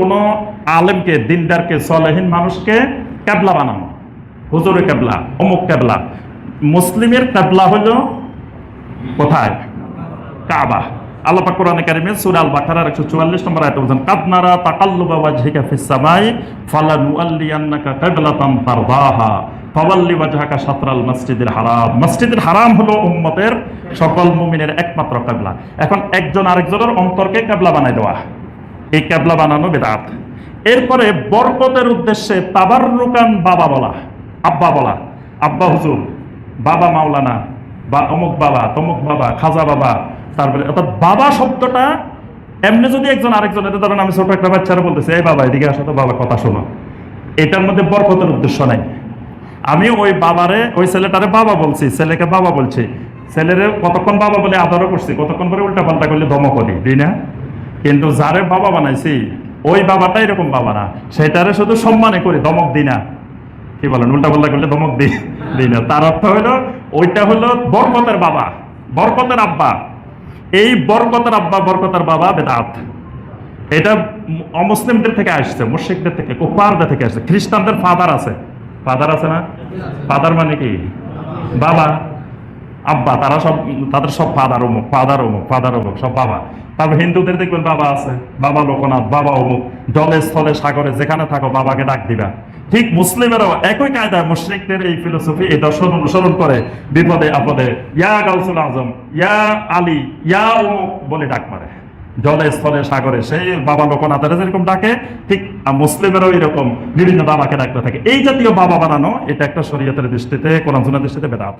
কোন আলেমকে, দিনদারকে, সলেহীন মানুষকে ক্যাবলা বানানো। হুজুরে ক্যাবলা, অমুক ক্যাবলা। মুসলিমের ক্যাবলা হলো কোথায়? কাবা। আল্লাহ পাক কোরআনে কারিমে সূরা আল বাকারার 144 নম্বর আয়াতে বলেন কাদ নারা তাকাল্লুবা ওয়াজহিকা ফিস সামাই ফালানুআল্লিয়ান্নাকা কিবলাতান তারদাহা, ফাওয়াল্লি ওয়াজহাকা শাতরাল মসজিদুল হারাম। মসজিদুল হারাম হলো উম্মতের সকল মুমিনের একমাত্র কিবলা এখন একজন আরেকজনের অন্তরকে কিবলা বানাই দেওয়া। এই ক্যাবলা বানানো বেদাত। এরপরে বরকতের উদ্দেশ্যে তাবার রুকান বাবা বলা, আব্বা বলা, আব্বা হুজুর, বাবা মাওলানা বা অমুক বাবা, তমুক বাবা, খাজা বাবা তারপরে অর্থাৎ বাবা শব্দটা এমনি যদি একজন আরেকজন, এটা ধরেন আমি ছোট একটা বাচ্চারা বলতেছি, এই বাবা, এদিকে আসো তো, বাবা, কথা শোনো। এটার মধ্যে বরকতের উদ্দেশ্য নাই। আমি ওই বাবারে, ওই ছেলেটারে বাবা বলছি, ছেলেকে বাবা বলছি। ছেলেরে কতক্ষণ বাবা বলে আদরও করছি, কতক্ষণ করে উল্টা পাল্টা করলে করি দিই না? কিন্তু যারে বাবা বানাইছি, ওই বাবাটা এরকম বাবা না। সেটারে শুধু সম্মানে করি, দমক দিই না। কি বলেন উল্টা পাল্টা করলে দমক দিই দিই না। তার অর্থ হলো, ওইটা হলো বরকতের বাবা, বরকতের আব্বা। এই বরকতের আব্বা, বরকতের বাবা বেদাত। এটা অমুসলিমদের থেকে আসছে, মুশরিকদের থেকে কুফারদের থেকে আসছে, খ্রিস্টানদের ফাদার আছে। ফাদার আছে না? ফাদার মানে কি? বাবা। আব্বা, তারা সব, তাদের সব ফাদার অমুক ফাদার অমুক ফাদার অমুক, সব বাবা। তারপর হিন্দুদের দেখবেন বাবা আছে, বাবা লোকনাথ, বাবা অমুক, জলে স্থলে সাগরে যেখানে থাকো বাবাকে ডাক দিবা। ঠিক মুসলিমেরাও একই কায়দায় মুশরিকদের এই ফিলোসফি এই দর্শন অনুসরণ করে বিপদে আপদে, ইয়া গাউসুল আজম, ইয়া আলী, ইয়া অমুক বলে ডাক মারে। জলে স্থলে সাগরে সেই বাবা লোকনাথের যেরকম ডাকে, ঠিক মুসলিমেরও এরকম বিভিন্ন বাবাকে ডাকতে থাকে। এই জাতীয় বাবা বানানো, এটা একটা শরীয়তের দৃষ্টিতে, কোরআন দৃষ্টিতে বেদাত।